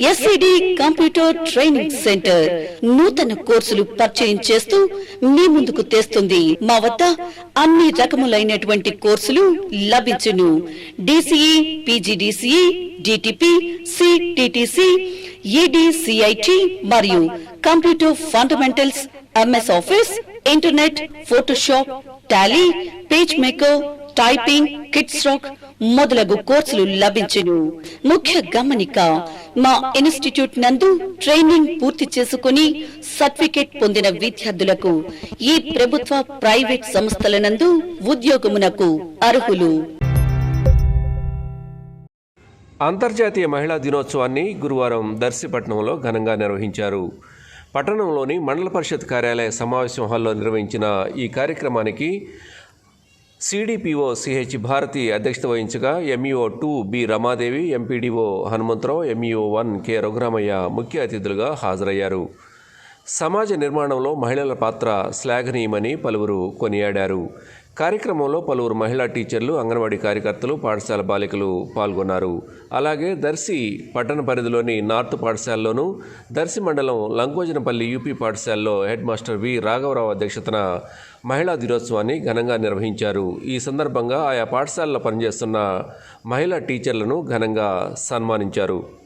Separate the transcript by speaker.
Speaker 1: SCD computer training centre. నూతన కోర్సులు పరిచయం చేస్తూ మీ ముందుకు తెస్తుంది. మా వద్ద అన్ని రకములైనటువంటి కోర్సులు లభించును. DCE PGDCE DTP CTTC EDCIT మరియు computer fundamentals MS office internet Photoshop Tally page maker typing kids rock మొదలగు కోర్సులు లభించును ముఖ్య గమనిక మా ఇన్స్టిట్యూట్ నందు ట్రైనింగ్ పూర్తి చేసుకుని సర్టిఫికేట్ పొందిన విద్యార్థులకు ఈ ప్రభుత్వ ప్రైవేట్ సంస్థల నందు ఉద్యోగమునకు అర్హులు
Speaker 2: అంతర్జాతీయ మహిళా దినోత్సవాన్ని గురువారం దర్శిపట్నంలో ఘనంగా నిర్వహించారు. పట్టణంలోని మండల పరిషత్ కార్యాలయ సమావేశం హాల్లో నిర్వహించిన ఈ కార్యక్రమానికి సిడిపిఓ సిహెచ్ భారతి అధ్యక్షత వహించగా MEO two B Ramadevi MPDO Hanumantharao MEO one K Raghuramayya ముఖ్య అతిథులుగా హాజరయ్యారు. సమాజ నిర్మాణంలో మహిళల పాత్ర శ్లాఘనీయమని పలువురు కొనియాడారు. కార్యక్రమంలో పలువురు మహిళా టీచర్లు అంగన్వాడీ కార్యకర్తలు పాఠశాల బాలికలు పాల్గొన్నారు. అలాగే దర్శి పట్టణ పరిధిలోని నార్త్ పాఠశాలలోనూ దర్శి మండలం లంకోజనపల్లి యూపీ పాఠశాలలో హెడ్ మాస్టర్ వి రాఘవరావు అధ్యక్షతన మహిళా దినోత్సవాన్ని ఘనంగా నిర్వహించారు. ఈ సందర్భంగా ఆయా పాఠశాలలో పనిచేస్తున్న మహిళా టీచర్లను ఘనంగా సన్మానించారు.